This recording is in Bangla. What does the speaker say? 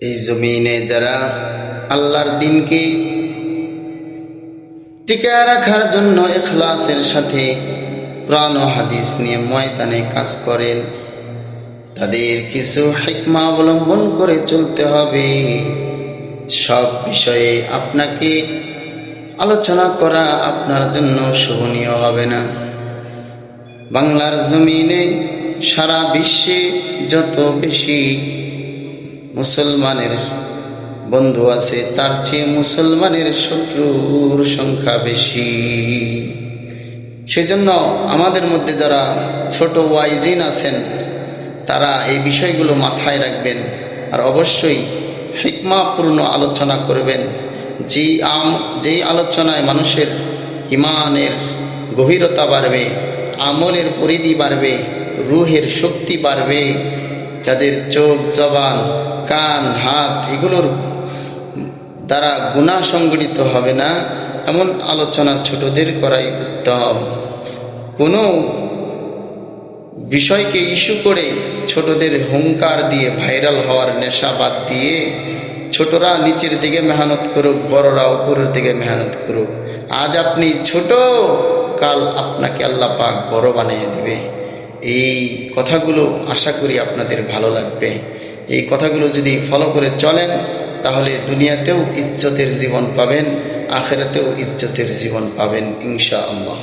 এই জমিনে যারা আল্লাহর দিনকে টিকায় রাখার জন্য এখলাসের সাথে কোরআন ও হাদিস নিয়ে ময়দানে কাজ করেন, তাদের কিছু হিকমা অবলম্বন করে চলতে হবে। সব বিষয়ে আপনাকে আলোচনা করা আপনার জন্য শোভনীয় হবে না। বাংলার জমিনে সারা বিশ্বে যত বেশি মুসলমানের বন্ধু আছে, তার চেয়ে মুসলমানের শত্রুর সংখ্যা বেশি। সেজন্য আমাদের মধ্যে যারা ছোট ওয়াইজিন আছেন, তারা এই বিষয়গুলো মাথায় রাখবেন আর অবশ্যই হিকমাপূর্ণ আলোচনা করবেন। যে আম, যেই আলোচনায় মানুষের ইমানের গভীরতা বাড়বে, আমলের পরিধি বাড়বে, রুহের শক্তি বাড়বে যাদের চোখ, জবান, কান, হাত এগুলোর দ্বারা গুণা সংগঠিত হবে না, এমন আলোচনা ছোটদের করাই উত্তম। কোনো বিষয়কে ইস্যু করে ছোটদের হুঙ্কার দিয়ে ভাইরাল হওয়ার নেশা বাদ দিয়ে ছোটরা নিচের দিকে মেহনত করুক, বড়রা উপরের দিকে মেহনত করুক। আজ আপনি ছোট, কাল আপনাকে আল্লাহ পাক বড় বানিয়ে দিবে। এই কথাগুলো আশা করি আপনাদের ভালো লাগবে। এই কথাগুলো যদি ফলো করে চলেন, তাহলে দুনিয়াতেও ইজ্জতের জীবন পাবেন, আখেরাতেও ইজ্জতের জীবন পাবেন ইনশা আল্লাহ